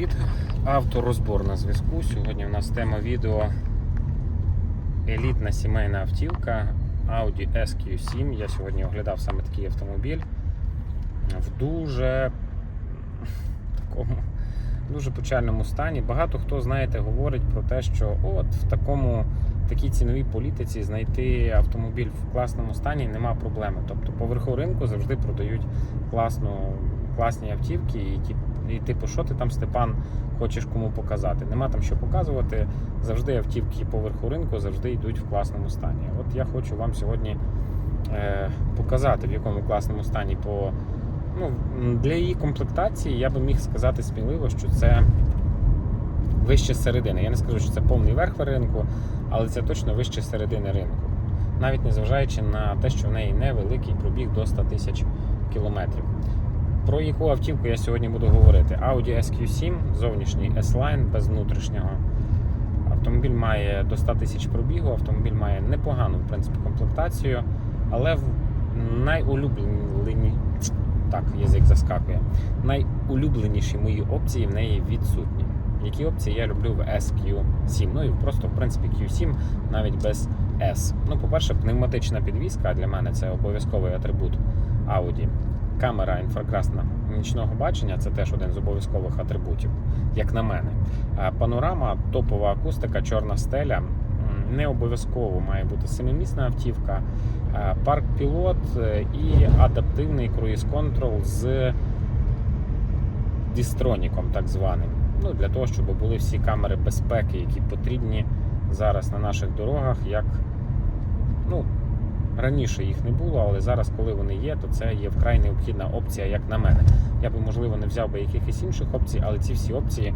привіт! Авторозбор на зв'язку. Сьогодні у нас тема відео елітна сімейна автівка Audi SQ7. Я сьогодні оглядав саме такий автомобіль в дуже такому дуже печальному стані. Багато хто, знаєте, говорить про те, що от в такому такій ціновій політиці знайти автомобіль в класному стані нема проблеми. Тобто по верху ринку завжди продають класну, класні автівки, які і типу, що ти там, Степан, хочеш кому показати? Нема там що показувати. Завжди автівки по верху ринку завжди йдуть в класному стані. От я хочу вам сьогодні е, показати, в якому класному стані по ну, для її комплектації я би міг сказати сміливо, що це вище середини. Я не скажу, що це повний верх ринку, але це точно вище середини ринку. Навіть незважаючи на те, що в неї невеликий пробіг до 100 тисяч кілометрів. Про яку автівку я сьогодні буду говорити? Audi SQ7, зовнішній S-Line без внутрішнього. Автомобіль має до 100 тисяч пробігу, автомобіль має непогану в принципі, комплектацію, але найулюблені... Так, язик заскакує. Найулюбленіші мої опції в неї відсутні. Які опції я люблю в SQ7. Ну і просто, в принципі, Q7 навіть без S. Ну, по-перше, пневматична підвізка для мене це обов'язковий атрибут Audi. Камера інфракрасна нічного бачення це теж один з обов'язкових атрибутів, як на мене. Панорама, топова акустика, чорна стеля. Не обов'язково має бути семимісна автівка, парк пілот е, і адаптивний круїз-контрол з дістроніком, так званим. Ну, для того, щоб були всі камери безпеки, які потрібні зараз на наших дорогах, як ну, Раніше їх не було, але зараз, коли вони є, то це є вкрай необхідна опція, як на мене. Я би, можливо, не взяв би якихось інших опцій, але ці всі опції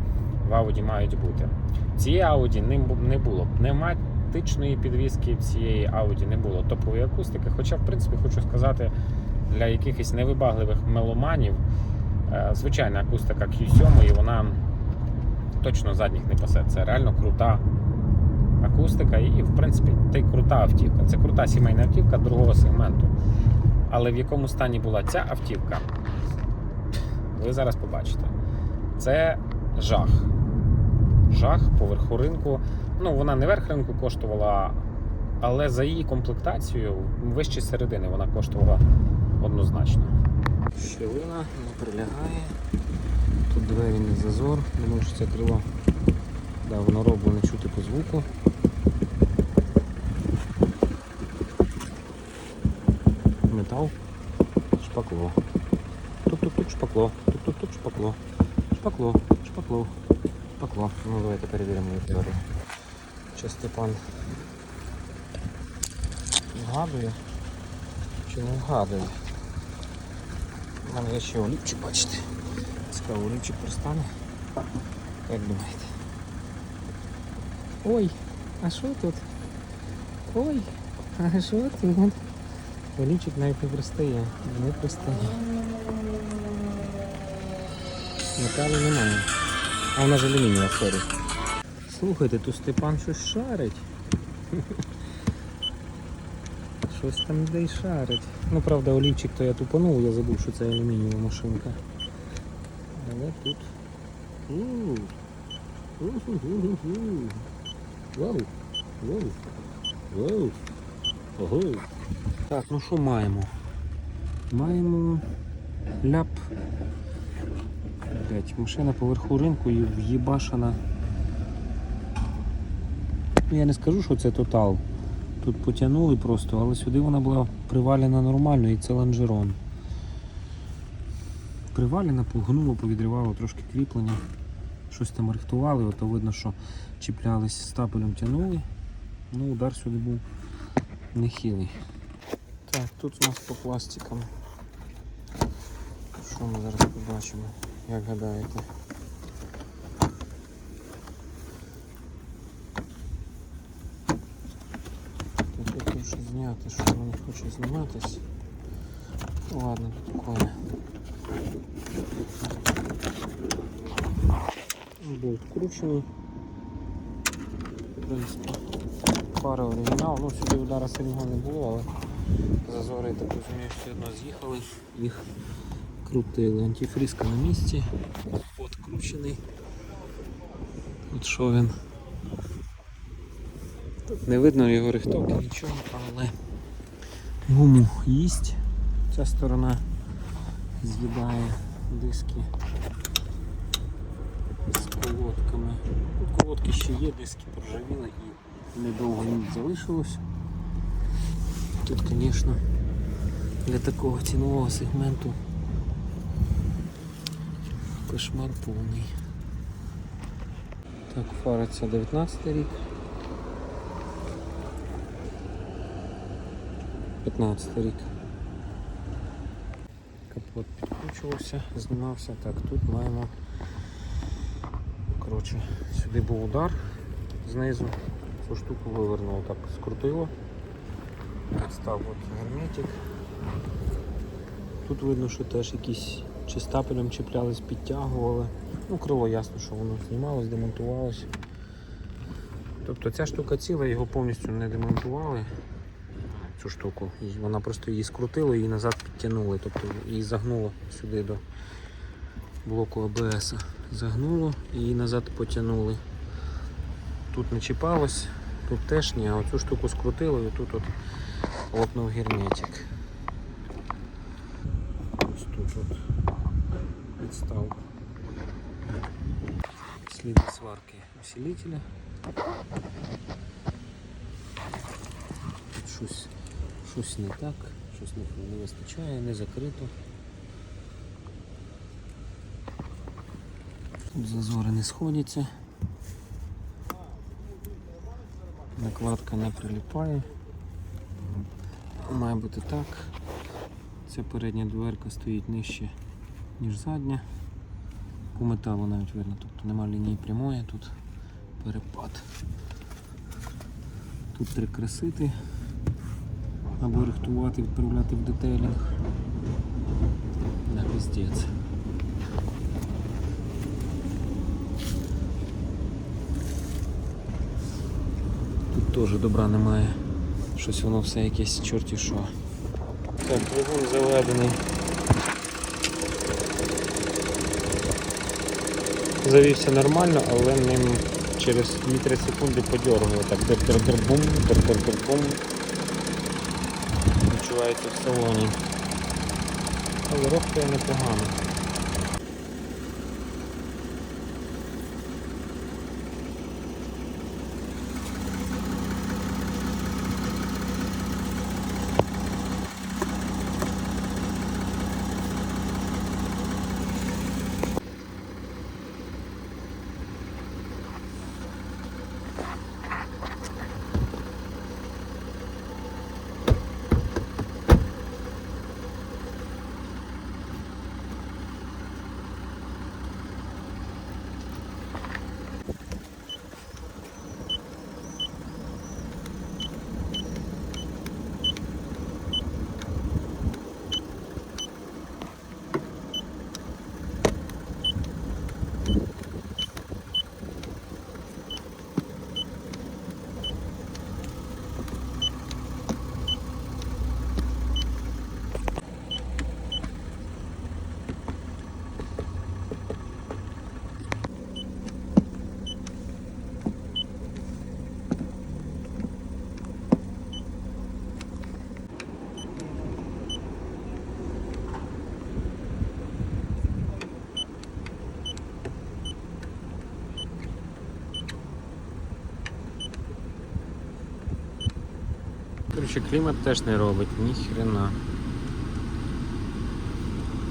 в Audi мають бути. Цієї Audi не бу- не було пневматичної підвіски, цієї Audi не було топової акустики. Хоча, в принципі, хочу сказати, для якихось невибагливих меломанів, е, звичайна акустика Q7, вона точно задніх не пасе. Це реально крута акустика і, в принципі, й крута автівка. Це крута сімейна автівка другого сегменту. Але в якому стані була ця автівка, ви зараз побачите. Це жах. Жах по верху ринку. Ну, вона не верх ринку коштувала, але за її комплектацією вище середини вона коштувала однозначно. Щелина не прилягає. Тут двері не зазор, думаю, що це крило. Да, воно роблене чути по звуку. Метал, шпакло. Тук-тук-тук, шпакло. Тук-тук-тук, шпакло. Шпакло, шпакло. Ну давайте перевіримо її теорію. Чи Степан вгадує чи не вгадує. У мене є ще олівчик, бачите. Цікаво, олівчик пристане. Як? Ой, а що тут? Ой, а що тут? Олівчик навіть не пристає. Не пристає. Металу немає. А вона ж алюмінієва, сорі. Слухайте, тут Степан щось шарить. Щось там де й шарить. Ну правда олівчик то я тупанув, я забув, що це алюмінієва машинка. Але тут. У. У-ху-ху-ху-ху. Вау! Вау! Вау! Ого! Так, ну що маємо? Маємо ляп. Блять, машина поверху ринку і в'їбашена. Ну, я не скажу, що це тотал. Тут потягнули просто, але сюди вона була привалена нормально і це лонжерон. Привалена, погнуло, повідривало трошки кріплення. Щось там рихтували, ото видно, що чіплялись стапелем тягнули. Ну, удар сюди був нехилий. Так, тут у нас по пластикам. Що ми зараз побачимо, як гадаєте? Тут я хочу зняти, що воно не хоче зніматись. Ладно, тут такое. Болт вкручений. В принципі, пара оригінал. Ну, сюди удара сильного не було, але зазори, так розумію, все одно з'їхали, їх крутили. Антифрізка на місці, подкручений. От що він. Тут не видно його рихтовки, нічого, але гуму їсть. Ця сторона з'їдає диски колодками. Тут колодки ще є, диски проржавіли і недовго їм залишилось. Тут, звісно, для такого цінового сегменту кошмар повний. Так, фара це 19 рік. 15 рік. Капот підкручувався, знімався. Так, тут маємо. Коротше, сюди був удар знизу. Цю штуку вивернуло, так скрутило. Підстав герметик. Тут видно, що теж якісь чи стапелем чіплялись, підтягували. Ну, крило ясно, що воно знімалось, демонтувалось. Тобто ця штука ціла, його повністю не демонтували. Цю штуку. І вона просто її скрутила і назад підтягнули. Тобто її загнуло сюди до блоку АБС. Загнуло і назад потягнули. Тут не чіпалось, тут теж ні, а оцю штуку скрутило і тут от лопнув герметик. Ось тут от підстав. Сліди сварки усилителя. Тут щось, щось не так, щось не вистачає, не закрито. Тут зазори не сходяться. Накладка не приліпає. Має бути так. Ця передня дверка стоїть нижче, ніж задня. По металу навіть видно, тобто нема лінії прямої, тут перепад. Тут три кресити або рихтувати, відправляти в детейлінг. На піздець. Теж добра немає. Щось воно все якесь чорті що. Так, двигун заведений. Завівся нормально, але ним через 2-3 секунди подергує. Так, дер-дер-дер-бум, дер-дер-дер-бум. Відчувається в салоні. Але рухає непогано. Короче, клімат теж не робить, ні хрена.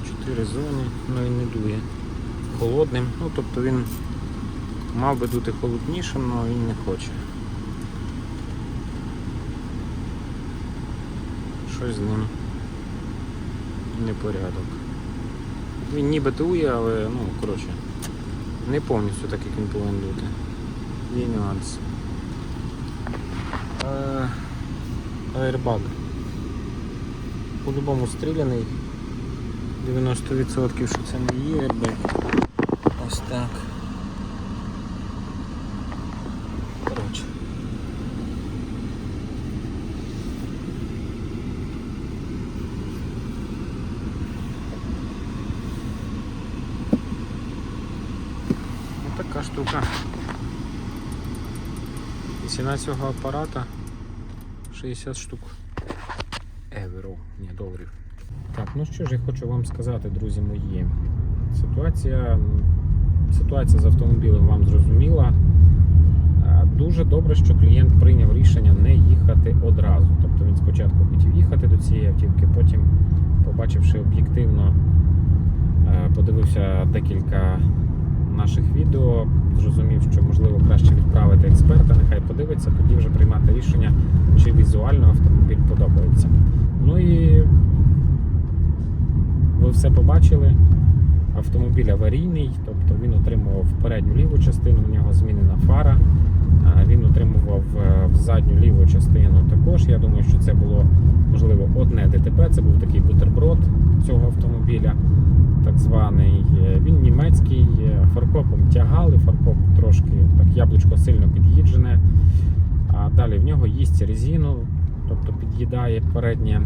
Чотири зони, ну і не дує. Холодним, ну тобто він мав би дути холоднішим, але він не хоче. Щось з ним непорядок. Він ніби дує, але ну, коротше, не повністю так, як він повинен бути. Є нюанси. Airbag. По-любому стріляний. 90% що це не є airbag. Ось так. Коротше. Ось така штука. Ціна цього апарата 60 штук. Євро, ні, доларів. Так, ну що ж я хочу вам сказати, друзі мої. Ситуація, ситуація з автомобілем вам зрозуміла. Дуже добре, що клієнт прийняв рішення не їхати одразу. Тобто він спочатку хотів їхати до цієї автівки, потім, побачивши об'єктивно, подивився декілька наших відео, зрозумів, що можливо краще відправити експерта, нехай подивиться, тоді вже приймати рішення, чи візуально автомобіль подобається. Ну і ви все побачили. Автомобіль аварійний, тобто він отримував передню ліву частину, у нього змінена фара. Він отримував е, в задню ліву частину також. Я думаю, що це було можливо одне ДТП. Це був такий бутерброд цього автомобіля, так званий. Е, Він німецький, е, фаркопом тягали, фаркоп трошки так яблучко сильно під'їджене. А далі в нього їсть резину, тобто під'їдає переднє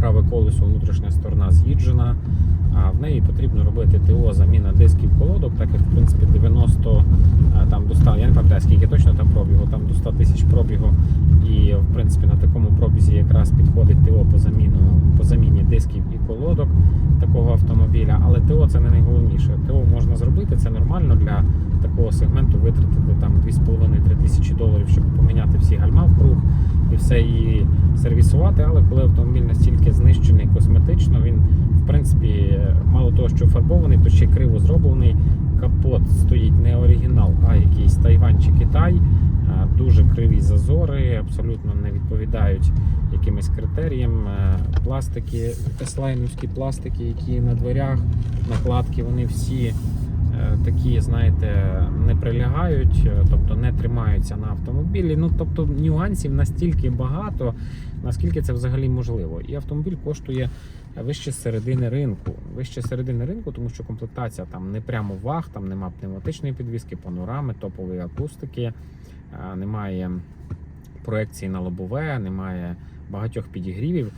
праве колесо, внутрішня сторона з'їджена. А в неї потрібно робити ТО заміна дисків колодок, так як в принципі 90 там до 100, я не пам'ятаю скільки точно там пробігу, там до 100 тисяч пробігу. І в принципі на такому пробізі якраз підходить ТО по заміну по заміні дисків і колодок такого автомобіля. Але ТО це не найголовніше. ТО можна зробити, це нормально для такого сегменту витратити там 2,5-3 тисячі доларів, щоб поміняти всі гальма в круг і все її сервісувати. Але коли автомобіль настільки знищений косметично, він в принципі мало того, що фарбований, то ще криво зроблений. Капот стоїть не оригінал, а якийсь Тайвань чи Китай. Дуже криві зазори, абсолютно не відповідають якимось критеріям. Е, Пластики, еслайнівські пластики, які на дверях, накладки, вони всі е, такі, знаєте, не прилягають, е, тобто не тримаються на автомобілі. Ну тобто нюансів настільки багато, наскільки це взагалі можливо. І автомобіль коштує вище середини ринку. Вище середини ринку, тому що комплектація там не прямо ваг, там нема пневматичної підвіски, панорами, топової акустики, немає проекції на лобове, немає багатьох підігрівів.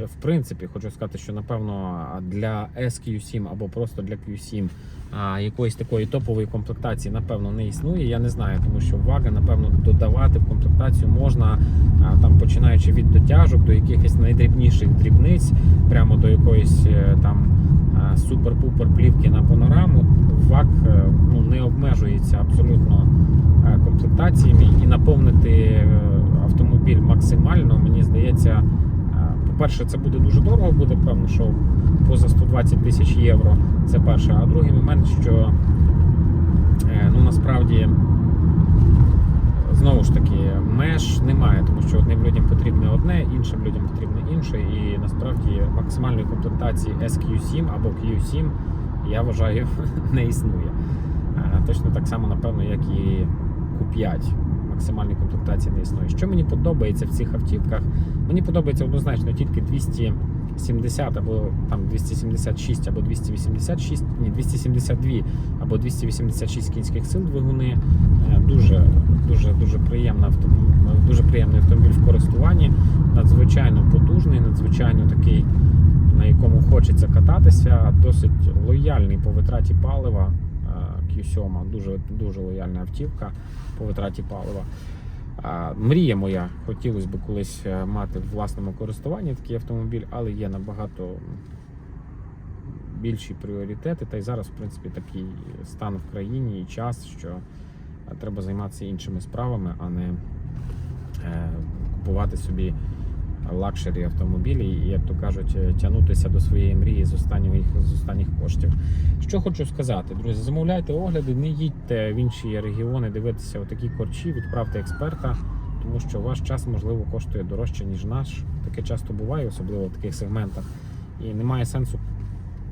Е, В принципі, хочу сказати, що напевно для SQ7 або просто для Q7 а, якоїсь такої топової комплектації, напевно, не існує. Я не знаю, тому що вага, напевно, додавати в комплектацію можна там, починаючи від дотяжок до якихось найдрібніших дрібниць, прямо до якоїсь е, там супер-пупер плівки на панораму. ВАК е, ну, не обмежується абсолютно е, комплектаціями і наповнити е, автомобіль максимально, мені здається. По-перше, це буде дуже дорого, буде певно, що поза 120 тисяч євро. Це перше. А другий момент, що ну насправді знову ж таки меж немає, тому що одним людям потрібне одне, іншим людям потрібне інше. І насправді максимальної комплектації SQ7 або Q7 я вважаю не існує. Е, Точно так само, напевно, як і Q5 максимальної комплектації не існує. Що мені подобається в цих автівках? Мені подобається однозначно тільки 270 або там 276 або 286, ні, 272 або 286 кінських сил двигуни. Дуже дуже дуже приємна автомобіль, дуже приємний автомобіль в користуванні, надзвичайно потужний, надзвичайно такий, на якому хочеться кататися, досить лояльний по витраті палива. е, Q7, дуже дуже лояльна автівка по витраті палива. Мрія моя, хотілося б колись е, мати в власному користуванні такий автомобіль, але є набагато більші пріоритети. Та й зараз, в принципі, такий стан в країні і час, що треба займатися іншими справами, а не е, купувати собі лакшері автомобілі і, як то кажуть, е, тягнутися до своєї мрії з останніх, з останніх коштів. Що хочу сказати, друзі, замовляйте огляди, не їдьте в інші регіони дивитися отакі корчі, відправте експерта, тому що ваш час, можливо, коштує дорожче, ніж наш. Таке часто буває, особливо в таких сегментах. І немає сенсу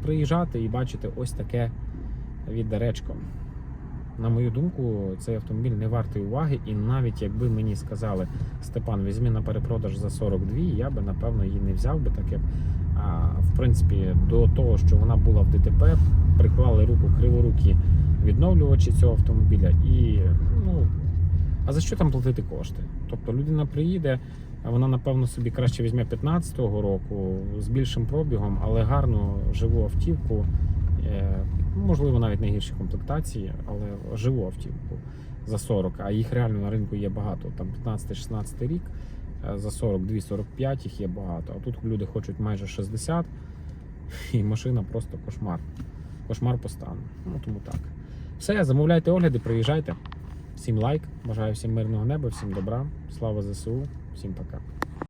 приїжджати і бачити ось таке відеречко. На мою думку, цей автомобіль не вартий уваги, і навіть якби мені сказали, Степан, візьми на перепродаж за 42, я би напевно її не взяв би, так як в принципі до того, що вона була в ДТП, приклали руку криворукі відновлювачі цього автомобіля. І ну а за що там платити кошти? Тобто людина приїде, вона напевно собі краще візьме 15-го року з більшим пробігом, але гарну живу автівку. Можливо, навіть не гірші комплектації, але живу автівку за 40, а їх реально на ринку є багато. Там 15-16 рік, е, за 42-45 їх є багато. А тут люди хочуть майже 60, і машина просто кошмар. Кошмар по стану. Ну тому так. Все, замовляйте огляди, приїжджайте. Всім лайк, бажаю всім мирного неба, всім добра. Слава ЗСУ, всім пока.